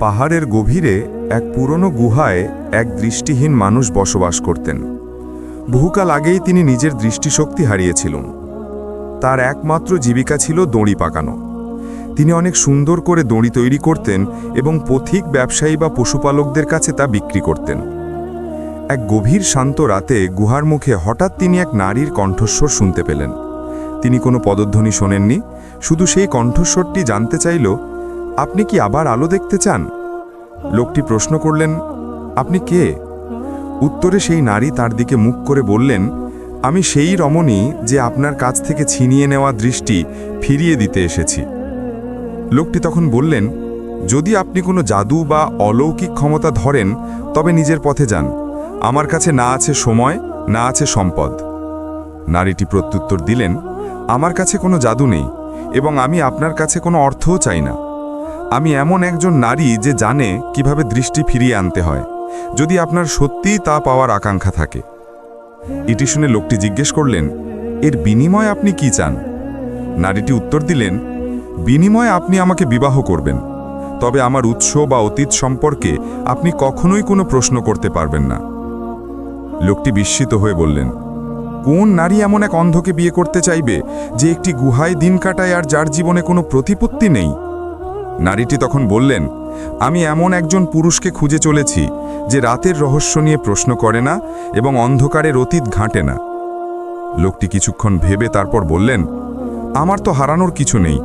পাহাড়ের গভীরে এক পুরনো গুহায় এক দৃষ্টিহীন মানুষ বসবাস করতেন। বহুকাল আগেই তিনি নিজের দৃষ্টিশক্তি হারিয়েছিলেন। তার একমাত্র জীবিকা ছিল দড়ি পাকানো। তিনি অনেক সুন্দর করে দড়ি তৈরি করতেন এবং পথিক ব্যবসায়ী বা পশুপালকদের কাছে তা বিক্রি করতেন। এক গভীর শান্ত রাতে গুহার মুখে হঠাৎ তিনি এক নারীর কণ্ঠস্বর শুনতে পেলেন। তিনি কোনো পদধ্বনি শোনেননি, শুধু সেই কণ্ঠস্বরটি জানতে চাইল আপনি কি আবার আলো দেখতে চান? লোকটি প্রশ্ন করলেন, আপনি কে? উত্তরে সেই নারী তার দিকে মুখ করে বললেন, আমি সেই রমণী যে আপনার কাছ থেকে ছিনিয়ে নেওয়া দৃষ্টি ফিরিয়ে দিতে এসেছি। লোকটি তখন বললেন, যদি আপনি কোনো জাদু বা অলৌকিক ক্ষমতা ধরেন, তবে নিজের পথে যান। আমার কাছে না আছে সময়, না আছে সম্পদ। নারীটি প্রত্যুত্তর দিলেন, আমার কাছে কোনো জাদু নেই, এবং আমি আপনার কাছে কোনো অর্থও চাই না। আমি এমন একজন নারী যে জানে কীভাবে দৃষ্টি ফিরিয়ে আনতে হয়। যদি আপনার সত্যিই তা পাওয়ার আকাঙ্ক্ষা থাকে। এটি শুনে লোকটি জিজ্ঞেস করলেন, এর বিনিময় আপনি কি চান? নারীটি উত্তর দিলেন, বিনিময়ে আপনি আমাকে বিবাহ করবেন। তবে আমার উৎস বা অতীত সম্পর্কে আপনি কখনোই কোনো প্রশ্ন করতে পারবেন না। লোকটি বিস্মিত হয়ে বললেন, কোন নারী এমন এক অন্ধকে বিয়ে করতে চাইবে যে একটি গুহায় দিন কাটায় আর যার জীবনে কোনো প্রতিপত্তি নেই? নারীটি তখন বললেন, আমি এমন একজন পুরুষকে খুঁজে চলেছি যে রাতের রহস্য নিয়ে প্রশ্ন করে না এবং অন্ধকারের অতীত ঘাঁটে না। লোকটি কিছুক্ষণ ভেবে তারপর বললেন, আমার তো হারানোর কিছু নেই।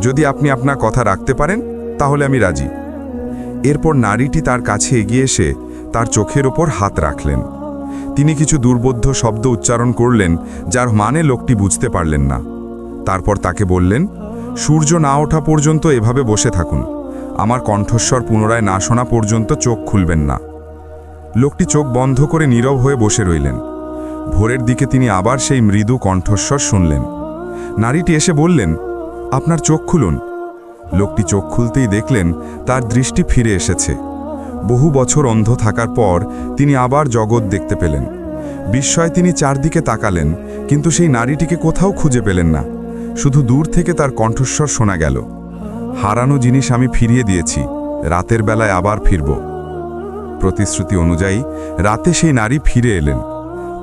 যদি আপনি আপনার কথা রাখতে পারেন, তাহলে আমি রাজি। এরপর নারীটি তার কাছে এগিয়ে এসে তার চোখের ওপর হাত রাখলেন। তিনি কিছু দুর্বোধ্য শব্দ উচ্চারণ করলেন, যার মানে লোকটি বুঝতে পারলেন না। তারপর তাকে বললেন সূর্য না ওঠা পর্যন্ত এভাবে বসে থাকুন। আমার কণ্ঠস্বর পুনরায় না শোনা পর্যন্ত চোখ খুলবেন না। লোকটি চোখ বন্ধ করে নীরব হয়ে বসে রইলেন। ভোরের দিকে তিনি আবার সেই মৃদু কণ্ঠস্বর শুনলেন। নারীটি এসে বললেন, আপনার চোখ খুলুন। লোকটি চোখ খুলতেই দেখলেন, তার দৃষ্টি ফিরে এসেছে। বহু বছর অন্ধ থাকার পর তিনি আবার জগৎ দেখতে পেলেন। বিস্ময়ে তিনি চারদিকে তাকালেন, কিন্তু সেই নারীটিকে কোথাও খুঁজে পেলেন না। শুধু দূর থেকে তার কণ্ঠস্বর শোনা গেল। হারানো জিনিস আমি ফিরিয়ে দিয়েছি, রাতের বেলায় আবার ফিরব। প্রতিশ্রুতি অনুযায়ী, রাতে সেই নারী ফিরে এলেন।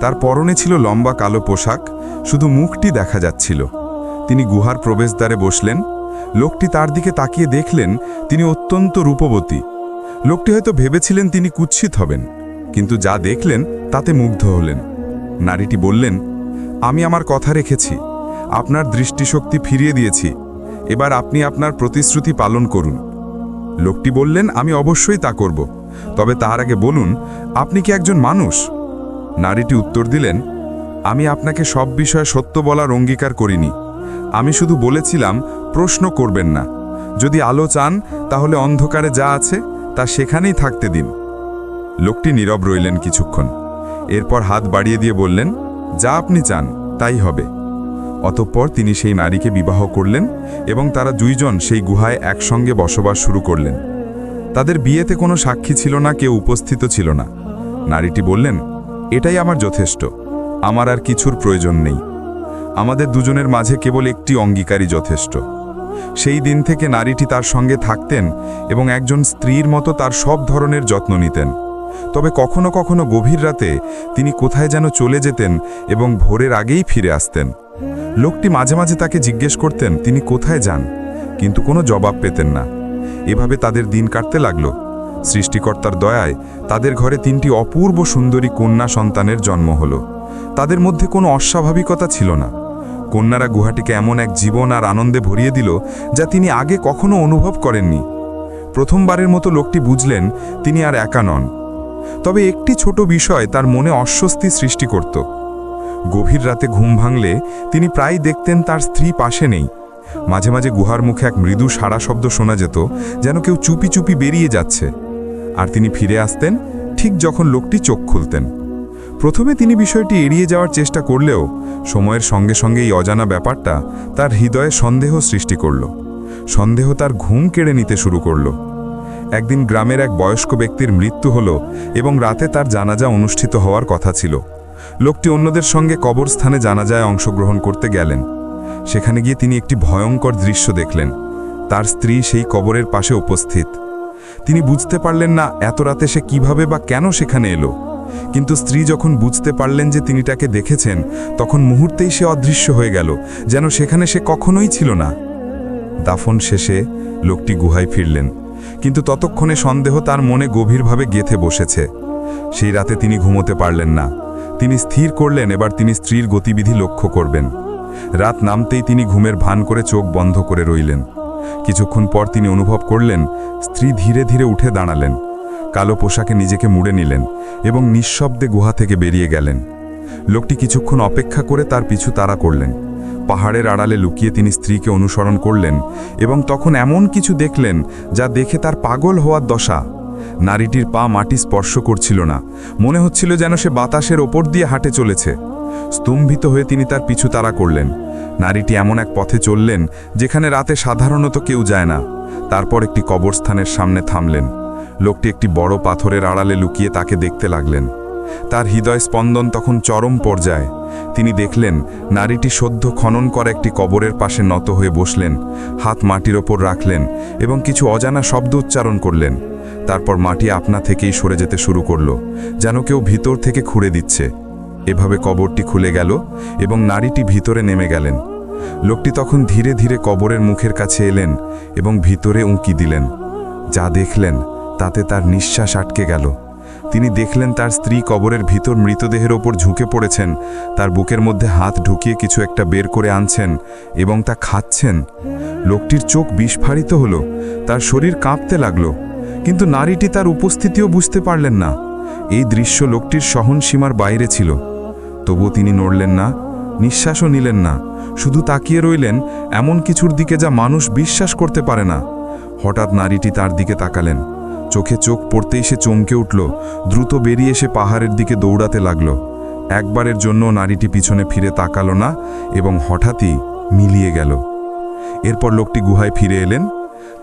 তার পরনে ছিল লম্বা কালো পোশাক, শুধু মুখটি দেখা যাচ্ছিল। তিনি গুহার প্রবেশদ্বারে বসলেন। লোকটি তার দিকে তাকিয়ে দেখলেন, তিনি অত্যন্ত রূপবতী। লোকটি হয়তো ভেবেছিলেন তিনি কুৎসিত হবেন, কিন্তু যা দেখলেন তাতে মুগ্ধ হলেন। নারীটি বললেন, আমি আমার কথা রেখেছি। আপনার দৃষ্টিশক্তি ফিরিয়ে দিয়েছি। এবার আপনি আপনার প্রতিশ্রুতি পালন করুন। লোকটি বললেন, আমি অবশ্যই তা করব। তবে তার আগে বলুন, আপনি কি একজন মানুষ? নারীটি উত্তর দিলেন, আমি আপনাকে সব বিষয়ে সত্য বলার অঙ্গীকার করিনি। আমি শুধু বলেছিলাম, প্রশ্ন করবেন না। যদি আলো চান, তাহলে অন্ধকারে যা আছে, তা সেখানেই থাকতে দিন। লোকটি নীরব রইলেন কিছুক্ষণ। এরপর হাত বাড়িয়ে দিয়ে বললেন, যা আপনি চান, তাই হবে। অতঃপর তিনি সেই নারীকে বিবাহ করলেন এবং তারা দুইজন সেই গুহায় একসঙ্গে বসবাস শুরু করলেন। তাদের বিয়েতে কোনো সাক্ষী ছিল না, কেউ উপস্থিত ছিল না। নারীটি বললেন, এটাই আমার যথেষ্ট, আমার আর কিছুর প্রয়োজন নেই। আমাদের দুজনের মাঝে কেবল একটি অঙ্গীকারই যথেষ্ট। সেই দিন থেকে নারীটি তার সঙ্গে থাকতেন এবং একজন স্ত্রীর মতো তার সব ধরনের যত্ন নিতেন। তবে কখনো কখনো গভীর রাতে তিনি কোথায় যেন চলে যেতেন এবং ভোরের আগেই ফিরে আসতেন। লোকটি মাঝে মাঝে তাকে জিজ্ঞেস করতেন, তিনি কোথায় যান? কিন্তু কোনো জবাব পেতেন না। এভাবে তাদের দিন কাটতে লাগল। সৃষ্টিকর্তার দয়ায় তাদের ঘরে তিনটি অপূর্ব সুন্দরী কন্যা সন্তানের জন্ম হল। তাদের মধ্যে কোনো অস্বাভাবিকতা ছিল না। কন্যারা গুহাটিকে এমন এক জীবন আর আনন্দে ভরিয়ে দিল, যা তিনি আগে কখনো অনুভব করেননি। প্রথমবারের মতো লোকটি বুঝলেন, তিনি আর একা নন। তবে একটি ছোট বিষয় তার মনে অস্বস্তি সৃষ্টি করত। গভীর রাতে ঘুম ভাঙলে তিনি প্রায় দেখতেন তার স্ত্রী পাশে নেই। মাঝে মাঝে গুহার মুখে এক মৃদু সারা শব্দ শোনা যেত, যেন কেউ চুপি চুপি বেরিয়ে যাচ্ছে। আর তিনি ফিরে আসতেন ঠিক যখন লোকটি চোখ খুলতেন। প্রথমে তিনি বিষয়টি এড়িয়ে যাওয়ার চেষ্টা করলেও সময়ের সঙ্গে সঙ্গে এই অজানা ব্যাপারটা তার হৃদয়ে সন্দেহ সৃষ্টি করল। সন্দেহ তার ঘুম কেড়ে নিতে শুরু করল। একদিন গ্রামের এক বয়স্ক ব্যক্তির মৃত্যু হল এবং রাতে তার জানাজা অনুষ্ঠিত হওয়ার কথা ছিল। লোকটি অন্যদের সঙ্গে কবরস্থানে জানাজায় অংশগ্রহণ করতে গেলেন। সেখানে গিয়ে তিনি একটি ভয়ঙ্কর দৃশ্য দেখলেন। তার স্ত্রী সেই কবরের পাশে উপস্থিত। তিনি বুঝতে পারলেন না এত রাতে সে কীভাবে বা কেন সেখানে এলো। কিন্তু স্ত্রী যখন বুঝতে পারলেন যে তিনি তাকে দেখেছেন, তখন মুহূর্তেই সে অদৃশ্য হয়ে গেল, যেন সেখানে সে কখনোই ছিল না। দাফন শেষে লোকটি গুহায় ফিরলেন, কিন্তু ততক্ষণে সন্দেহ তার মনে গভীরভাবে গেথে বসেছে। সেই রাতে তিনি ঘুমোতে পারলেন না। তিনি স্থির করলেন, এবার তিনি স্ত্রীর গতিবিধি লক্ষ্য করবেন। রাত নামতেই তিনি ঘুমের ভান করে চোখ বন্ধ করে রইলেন। কিছুক্ষণ পর তিনি অনুভব করলেন, স্ত্রী ধীরে ধীরে উঠে দাঁড়ালেন। কালো পোশাকে নিজেকে মুড়ে নিলেন এবং নিঃশব্দে গুহা থেকে বেরিয়ে গেলেন। লোকটি কিছুক্ষণ অপেক্ষা করে তার পিছু তাড়া করলেন। পাহাড়ের আড়ালে লুকিয়ে তিনি স্ত্রীকে অনুসরণ করলেন এবং তখন এমন কিছু দেখলেন যা দেখে তার পাগল হওয়ার দশা। নারীটির পা মাটি স্পর্শ করছিল না। মনে হচ্ছিল যেন সে বাতাসের ওপর দিয়ে হাঁটে চলেছে। স্তম্ভিত হয়ে তিনি তার পিছু তাড়া করলেন। নারীটি এমন এক পথে চললেন, যেখানে রাতে সাধারণত কেউ যায় না। তারপর একটি কবরস্থানের সামনে থামলেন। লোকটি একটি বড় পাথরের আড়ালে লুকিয়ে তাকে দেখতে লাগলেন। তার হৃদয় স্পন্দন তখন চরম পর্যায়ে। তিনি দেখলেন, নারীটি সদ্য খনন করা একটি কবরের পাশে নত হয়ে বসলেন, হাত মাটির ওপর রাখলেন এবং কিছু অজানা শব্দ উচ্চারণ করলেন। তারপর মাটি আপনা থেকেই সরে যেতে শুরু করল, যেন কেউ ভিতর থেকে খুঁড়ে দিচ্ছে। এভাবে কবরটি খুলে গেল এবং নারীটি ভিতরে নেমে গেলেন। লোকটি তখন ধীরে ধীরে কবরের মুখের কাছে এলেন এবং ভিতরে উঁকি দিলেন। যা দেখলেন, তাতে তার নিঃশ্বাস আটকে গেল। তিনি দেখলেন তার স্ত্রী কবরের ভিতর মৃতদেহের ওপর ঝুঁকে পড়েছেন, তার বুকের মধ্যে হাত ঢুকিয়ে কিছু একটা বের করে আনছেন এবং তা খাচ্ছেন। লোকটির চোখ বিস্ফারিত হলো, তার শরীর কাঁপতে লাগল। কিন্তু নারীটি তার উপস্থিতিও বুঝতে পারলেন না। এই দৃশ্য লোকটির সহনসীমার বাইরে ছিল। তবুও তিনি নড়লেন না, নিঃশ্বাসও নিলেন না, শুধু তাকিয়ে রইলেন এমন কিছুর দিকে যা মানুষ বিশ্বাস করতে পারে না। হঠাৎ নারীটি তার দিকে তাকালেন। চোখে চোখ পড়তেই সে চমকে উঠল, দ্রুত বেরিয়ে এসে পাহাড়ের দিকে দৌড়াতে লাগল। একবারের জন্য নারীটি পিছনে ফিরে তাকালো না এবং হঠাৎই মিলিয়ে গেল। এরপর লোকটি গুহায় ফিরে এলেন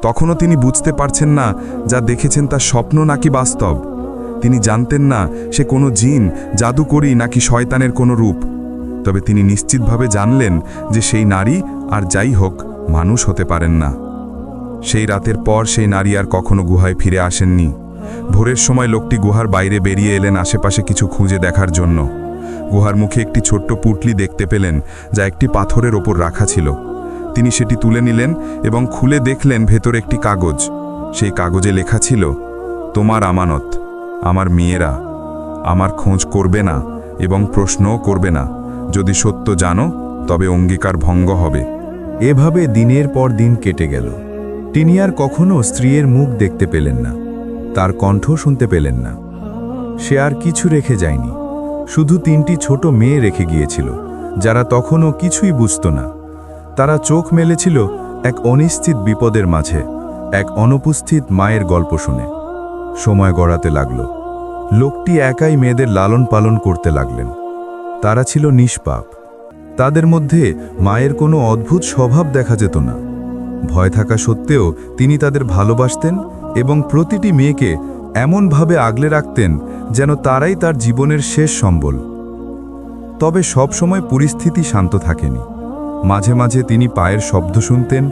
তখনও তিনি বুঝতে পারছেন না যা দেখেছেন তা স্বপ্ন নাকি বাস্তব। তিনি জানতেন না সে কোনো জিন, জাদুকরি নাকি শয়তানের কোনো রূপ। তবে তিনি নিশ্চিতভাবে জানলেন যে সেই নারী আর যাই হোক, মানুষ হতে পারেন না। সেই রাতের পর সেই নারী আর কখনো গুহায় ফিরে আসেননি। ভোরের সময় লোকটি গুহার বাইরে বেরিয়ে এলেন আশেপাশে কিছু খুঁজে দেখার জন্য। গুহার মুখে একটি ছোট্ট পুটলি দেখতে পেলেন, যা একটি পাথরের ওপর রাখা ছিল। তিনি সেটি তুলে নিলেন এবং খুলে দেখলেন ভেতর একটি কাগজ। সেই কাগজে লেখা ছিল, তোমার আমানত, আমার মেয়েরা, আমার খোঁজ করবে না এবং প্রশ্নও করবে না। যদি সত্য জানো, তবে অঙ্গীকার ভঙ্গ হবে এভাবে দিনের পর দিন কেটে গেল। তিনি আর কখনো স্ত্রীর মুখ দেখতে পেলেন না, তার কণ্ঠ শুনতে পেলেন না। সে আর কিছু রেখে যায়নি, শুধু তিনটি ছোট মেয়ে রেখে গিয়েছিল, যারা তখনও কিছুই বুঝত না। তারা চোখ মেলেছিল এক অনিশ্চিত বিপদের মাঝে, এক অনুপস্থিত মায়ের গল্প শুনে। সময় গড়াতে লাগল। লোকটি একাই মেয়েদের লালন পালন করতে লাগলেন। তারা ছিল নিষ্পাপ। তাদের মধ্যে মায়ের কোনো অদ্ভুত স্বভাব দেখা যেত না। ভয় থাকা সত্ত্বেও তিনি তাদের ভালোবাসতেন এবং প্রতিটি মেয়েকে এমনভাবে আগলে রাখতেন যেন তারাই তার জীবনের শেষ সম্বল। তবে সবসময় পরিস্থিতি শান্ত থাকেনি। মাঝে মাঝে তিনি পায়ের শব্দ শুনতেন,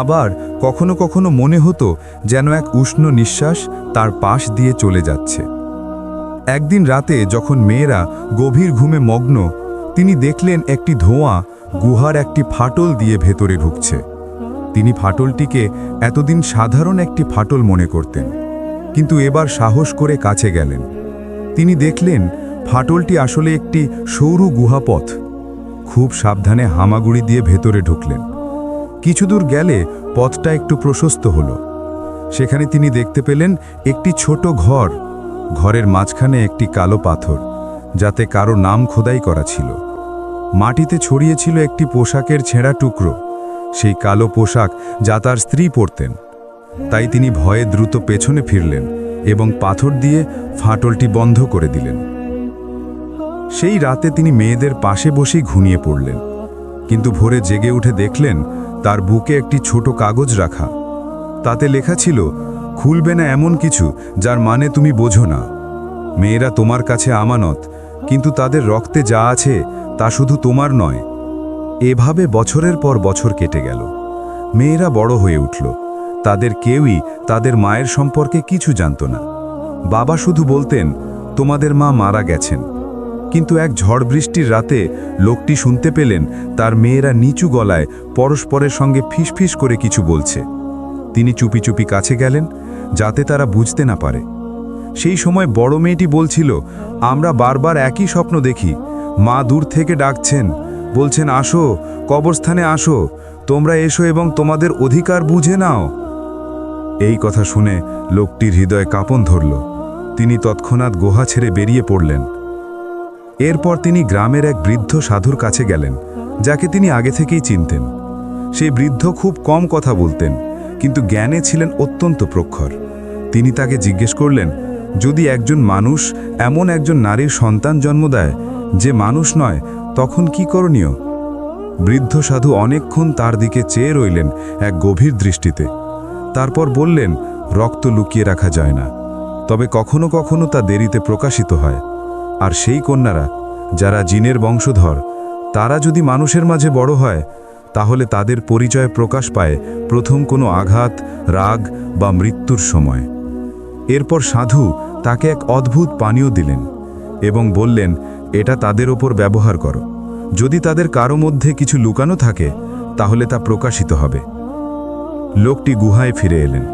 আবার কখনো কখনো মনে হতো যেন এক উষ্ণ নিঃশ্বাস তার পাশ দিয়ে চলে যাচ্ছে। একদিন রাতে যখন মেয়েরা গভীর ঘুমে মগ্ন, তিনি দেখলেন একটি ধোঁয়া গুহার একটি ফাটল দিয়ে ভেতরে ঢুকছে। তিনি ফাটলটিকে এতদিন সাধারণ একটি ফাটল মনে করতেন, কিন্তু এবার সাহস করে কাছে গেলেন। তিনি দেখলেন ফাটলটি আসলে একটি সৌর গুহাপথ। খুব সাবধানে হামাগুড়ি দিয়ে ভেতরে ঢুকলেন। কিছুদূর গেলে পথটা একটু প্রশস্ত হল। সেখানে তিনি দেখতে পেলেন একটি ছোট ঘর। ঘরের মাঝখানে একটি কালো পাথর, যাতে কারও নাম খোদাই করা ছিল। মাটিতে ছড়িয়েছিল একটি পোশাকের ছেঁড়া টুকরো, সেই কালো পোশাক যা তার স্ত্রী পরতেন। তাই তিনি ভয়ে দ্রুত পেছনে ফিরলেন এবং পাথর দিয়ে ফাটলটি বন্ধ করে দিলেন। সেই রাতে তিনি মেয়েদের পাশে বসেই ঘুমিয়ে পড়লেন। কিন্তু ভোরে জেগে উঠে দেখলেন তার বুকে একটি ছোট কাগজ রাখা। তাতে লেখা ছিল, খুলবে না এমন কিছু যার মানে তুমি বোঝো না। মেয়েরা তোমার কাছে আমানত, কিন্তু তাদের রক্তে যা আছে তা শুধু তোমার নয়। এভাবে বছরের পর বছর কেটে গেল। মেয়েরা বড় হয়ে উঠল। তাদের কেউই তাদের মায়ের সম্পর্কে কিছু জানত না। বাবা শুধু বলতেন, তোমাদের মা মারা গেছেন। কিন্তু এক ঝড় বৃষ্টির রাতে লোকটি শুনতে পেলেন, তার মেয়েরা নিচু গলায় পরস্পরের সঙ্গে ফিসফিস করে কিছু বলছে। তিনি চুপি চুপি কাছে গেলেন, যাতে তারা বুঝতে না পারে। সেই সময় বড় মেয়েটি বলছিল, আমরা বারবার একই স্বপ্ন দেখি। মা দূর থেকে ডাকছেন, বলছেন, আসো, কবরস্থানে আসো, তোমরা এসো এবং তোমাদের অধিকার বুঝে নাও এই কথা শুনে লোকটির হৃদয় কাঁপন ধরল। তিনি তৎক্ষণাৎ গুহা ছেড়ে বেরিয়ে পড়লেন। এরপর তিনি গ্রামের এক বৃদ্ধ সাধুর কাছে গেলেন, যাকে তিনি আগে থেকেই চিনতেন। সেই বৃদ্ধ খুব কম কথা বলতেন, কিন্তু জ্ঞানে ছিলেন অত্যন্ত প্রখর। তিনি তাকে জিজ্ঞেস করলেন, যদি একজন মানুষ এমন একজন নারীর সন্তান জন্ম দেয়, যে মানুষ নয়, তখন কি করণীয়? বৃদ্ধ সাধু অনেকক্ষণ তার দিকে চেয়ে রইলেন এক গভীর দৃষ্টিতে। তারপর বললেন, রক্ত লুকিয়ে রাখা যায় না। তবে কখনো কখনো তা দেরিতে প্রকাশিত হয়। আর সেই কন্যারা, যারা জিনের বংশধর, তারা যদি মানুষের মাঝে বড় হয়, তাহলে তাদের পরিচয় প্রকাশ পায় প্রথম কোনো আঘাত, রাগ বা মৃত্যুর সময়। এরপর সাধু তাকে এক অদ্ভুত পানীয় দিলেন এবং বললেন, এটা তাদের ওপর ব্যবহার করো। যদি তাদের কারও মধ্যে কিছু লুকানো থাকে, তাহলে তা প্রকাশিত হবে। লোকটি গুহায় ফিরে এলেন।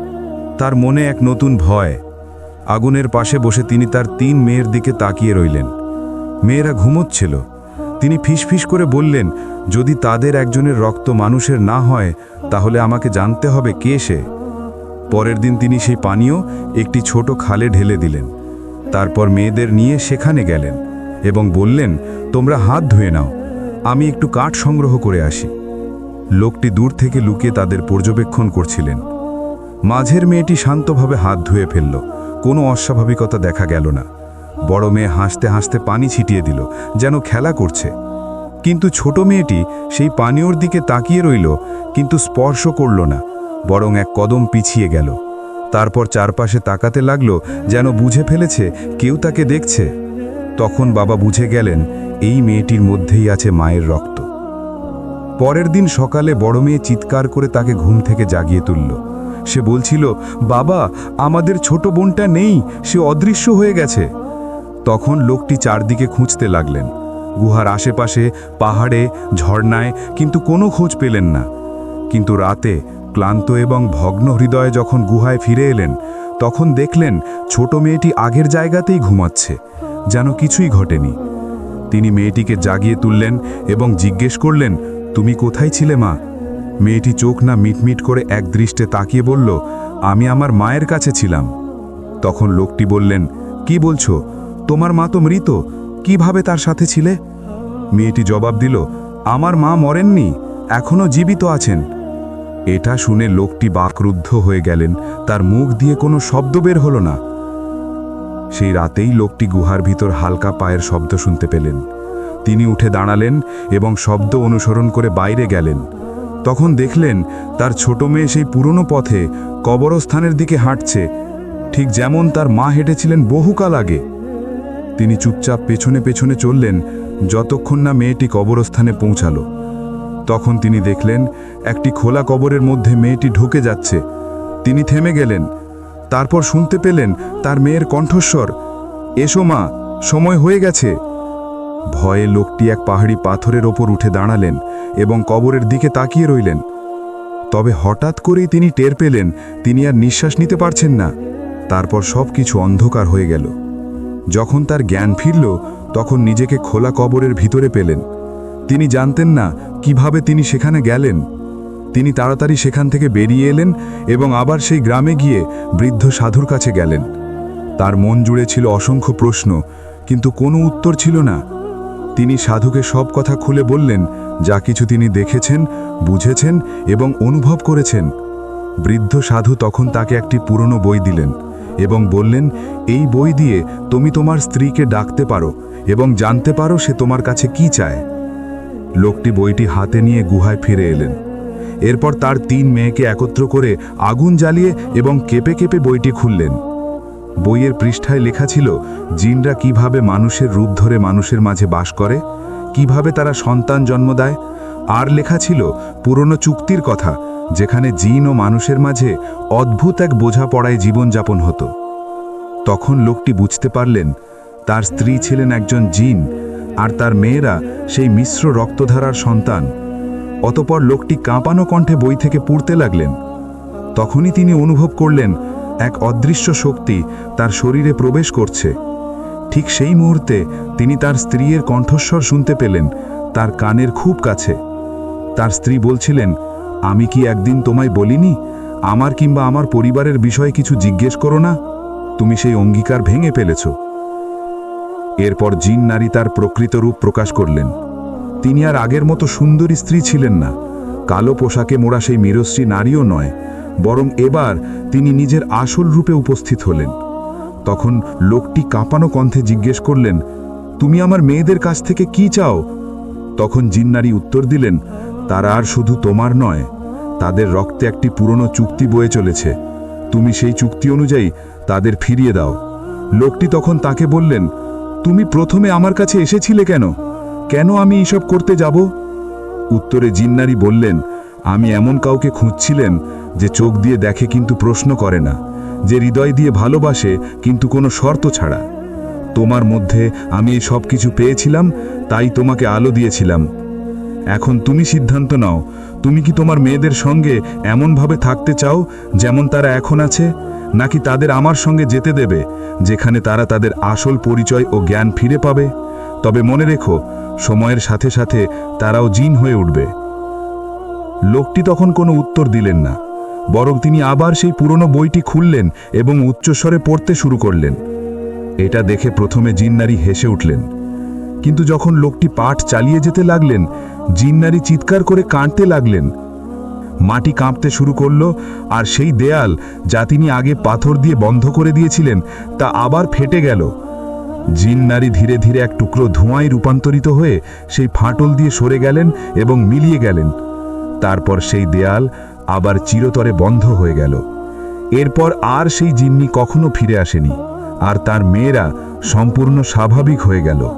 তার মনে এক নতুন ভয় আগুনের পাশে বসে তিনি তার তিন মেয়ের দিকে তাকিয়ে রইলেন। মেয়েরা ঘুমোচ্ছিল। তিনি ফিসফিস করে বললেন, যদি তাদের একজনের রক্ত মানুষের না হয়, তাহলে আমাকে জানতে হবে কে সে। পরের দিন তিনি সেই পানীয় একটি ছোট খালে ঢেলে দিলেন। তারপর মেয়েদের নিয়ে সেখানে গেলেন এবং বললেন, তোমরা হাত ধুয়ে নাও, আমি একটু কাঠ সংগ্রহ করে আসি। লোকটি দূর থেকে লুকিয়ে তাদের পর্যবেক্ষণ করছিলেন। মাঝের মেয়েটি শান্তভাবে হাত ধুয়ে ফেলল। কোনো অস্বাভাবিকতা দেখা গেল না। বড় মেয়ে হাসতে হাসতে পানি ছিটিয়ে দিল, যেন খেলা করছে। কিন্তু ছোট মেয়েটি সেই পানীয়র দিকে তাকিয়ে রইল, কিন্তু স্পর্শ করল না, বরং এক কদম পিছিয়ে গেল। তারপর চারপাশে তাকাতে লাগল, যেন বুঝে ফেলেছে, কেউ তাকে দেখছে। তখন বাবা বুঝে গেলেন, এই মেয়েটির মধ্যেই আছে মায়ের রক্ত। পরের দিন সকালে বড় মেয়ে চিৎকার করে তাকে ঘুম থেকে জাগিয়ে তুলল। সে বলছিল, বাবা, আমাদের ছোট বোনটা নেই, সে অদৃশ্য হয়ে গেছে। তখন লোকটি চারদিকে খুঁজতে লাগলেন। গুহার আশেপাশে, পাহাড়ে, ঝর্ণায় কিন্তু কোনো খোঁজ পেলেন না। কিন্তু রাতে ক্লান্ত এবং ভগ্ন হৃদয়ে যখন গুহায় ফিরে এলেন, তখন দেখলেন ছোট মেয়েটি আগের জায়গাতেই ঘুমাচ্ছে, যেন কিছুই ঘটেনি। তিনি মেয়েটিকে জাগিয়ে তুললেন এবং জিজ্ঞেস করলেন, তুমি কোথায় ছিলে মা? মেয়েটি চোখ না মিটমিট করে এক দৃষ্টে তাকিয়ে বলল, আমি আমার মায়ের কাছে ছিলাম। তখন লোকটি বললেন, কি বলছো? তোমার মা তো মৃত, কীভাবে তার সাথে ছিলে? মেয়েটি জবাব দিল, আমার মা মরেননি এখনও জীবিত আছেন। এটা শুনে লোকটি বাকরুদ্ধ হয়ে গেলেন, তার মুখ দিয়ে কোনো শব্দ বের হলো না। সেই রাতেই লোকটি গুহার ভিতর হালকা পায়ের শব্দ শুনতে পেলেন। তিনি উঠে দাঁড়ালেন এবং শব্দ অনুসরণ করে বাইরে গেলেন। তখন দেখলেন তার ছোট মেয়ে সেই পুরনো পথে কবরস্থানের দিকে হাঁটছে, ঠিক যেমন তার মা হেঁটেছিলেন বহুকাল আগে। তিনি চুপচাপ পেছনে পেছনে চললেন যতক্ষণ না মেয়েটি কবরস্থানে পৌঁছালো। তখন তিনি দেখলেন একটি খোলা কবরের মধ্যে মেয়েটি ঢুকে যাচ্ছে। তিনি থেমে গেলেন, তারপর শুনতে পেলেন তার মেয়ের কণ্ঠস্বর, এসো মা, সময় হয়ে গেছে। ভয়ে লোকটি এক পাহাড়ি পাথরের ওপর উঠে দাঁড়ালেন এবং কবরের দিকে তাকিয়ে রইলেন। তবে হঠাৎ করেই তিনি টের পেলেন, তিনি আর নিঃশ্বাস নিতে পারছেন না। তারপর সব কিছু অন্ধকার হয়ে গেল। যখন তার জ্ঞান ফিরল, তখন নিজেকে খোলা কবরের ভিতরে পেলেন। তিনি জানতেন না কীভাবে তিনি সেখানে গেলেন। তিনি তাড়াতাড়ি সেখান থেকে বেরিয়ে এলেন এবং আবার সেই গ্রামে গিয়ে বৃদ্ধ সাধুর কাছে গেলেন। তার মন জুড়ে ছিল অসংখ্য প্রশ্ন, কিন্তু কোনো উত্তর ছিল না। তিনি সাধুকে সব কথা খুলে বললেন, যা কিছু তিনি দেখেছেন, বুঝেছেন এবং অনুভব করেছেন। বৃদ্ধ সাধু তখন তাকে একটি পুরনো বই দিলেন এবং বললেন, এই বই দিয়ে তুমি তোমার স্ত্রীকে ডাকতে পারো এবং জানতে পারো সে তোমার কাছে কি চায়। লোকটি বইটি হাতে নিয়ে গুহায় ফিরে এলেন। এরপর তার তিন মেয়েকে একত্র করে আগুন জ্বালিয়ে এবং কেঁপে কেঁপে বইটি খুললেন। বইয়ের পৃষ্ঠায় লেখা ছিল, জিনরা কীভাবে মানুষের রূপ ধরে মানুষের মাঝে বাস করে? কীভাবে তারা সন্তান জন্ম দেয়? আর লেখা ছিল, পুরনো চুক্তির কথা, যেখানে জিন ও মানুষের মাঝে অদ্ভুত এক বোঝাপড়ায় জীবনযাপন হতো। তখন লোকটি বুঝতে পারলেন, তার স্ত্রী ছিলেন একজন জিন, আর তার মেয়েরা সেই মিশ্র রক্তধারার সন্তান। অতপর লোকটি কাঁপানো কণ্ঠে বই থেকে পড়তে লাগলেন। তখনই তিনি অনুভব করলেন এক অদৃশ্য শক্তি তার শরীরে প্রবেশ করছে। ঠিক সেই মুহূর্তে তিনি তার স্ত্রীর কণ্ঠস্বর শুনতে পেলেন, তার কানের খুব কাছে। তার স্ত্রী বলছিলেন, আমি কি একদিন তোমায় বলিনি? আমার কিংবা আমার পরিবারের বিষয়ে কিছু জিজ্ঞেস করো না। তুমি সেই অঙ্গীকার ভেঙে ফেলেছ। এরপর জিন নারী তার প্রকৃত রূপ প্রকাশ করলেন। তিনি আর আগের মতো সুন্দরী স্ত্রী ছিলেন না। কালো পোশাকে মোড়া সেই মিরশ্রী নারীও নয়, বরং এবার তিনি নিজের আসল রূপে উপস্থিত হলেন। তখন লোকটি কাঁপানো কণ্ঠে জিজ্ঞেস করলেন, তুমি আমার মেয়েদের কাছ থেকে কি চাও? তখন জিন্নারি উত্তর দিলেন, তারা আর শুধু তোমার নয়, তাদের রক্তে একটি পুরনো চুক্তি বয়ে চলেছে। তুমি সেই চুক্তি অনুযায়ী তাদের ফিরিয়ে দাও। লোকটি তখন তাকে বললেন, তুমি প্রথমে আমার কাছে এসেছিলে কেন? কেন আমি এসব করতে যাব? উত্তরে জিন্নারি বললেন, আমি এমন কাউকে খুঁজছিলেন যে চোখ দিয়ে দেখে কিন্তু প্রশ্ন করে না, যে হৃদয় দিয়ে ভালোবাসে কিন্তু কোনো শর্ত ছাড়া। তোমার মধ্যে আমি এই সব কিছু পেয়েছিলাম, তাই তোমাকে আলো দিয়েছিলাম। এখন তুমি সিদ্ধান্ত নাও, তুমি কি তোমার মেয়েদের সঙ্গে এমনভাবে থাকতে চাও যেমন তারা এখন আছে, নাকি তাদের আমার সঙ্গে যেতে দেবে, যেখানে তারা তাদের আসল পরিচয় ও জ্ঞান ফিরে পাবে? তবে মনে রেখো, সময়ের সাথে সাথে তারাও জিন হয়ে উঠবে। লোকটি তখন কোনো উত্তর দিলেন না, বরং তিনি আবার সেই পুরনো বইটি খুললেন এবং উচ্চস্বরে পড়তে শুরু করলেন। এটা দেখে প্রথমে জিন্নারি হেসে উঠলেন। কিন্তু যখন লোকটি পাঠ চালিয়ে যেতে লাগলেন জিন্নারি চিৎকার করে কাঁদতে লাগলেন। মাটি কাঁপতে শুরু করল, আর সেই দেয়াল যা তিনি আগে পাথর দিয়ে বন্ধ করে দিয়েছিলেন, তা আবার ফেটে গেল। জিন নারী ধীরে ধীরে এক টুকরো ধোঁয়ায় রূপান্তরিত হয়ে সেই ফাটল দিয়ে সরে গেলেন এবং মিলিয়ে গেলেন। তারপর সেই দেয়াল আবার চিরতরে বন্ধ হয়ে গেল। এরপর আর সেই জিন্নি কখনো ফিরে আসেনি। আর তার মেয়েরা সম্পূর্ণ স্বাভাবিক হয়ে গেল।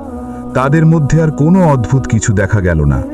তাদের মধ্যে আর কোনো অদ্ভুত কিছু দেখা গেল না।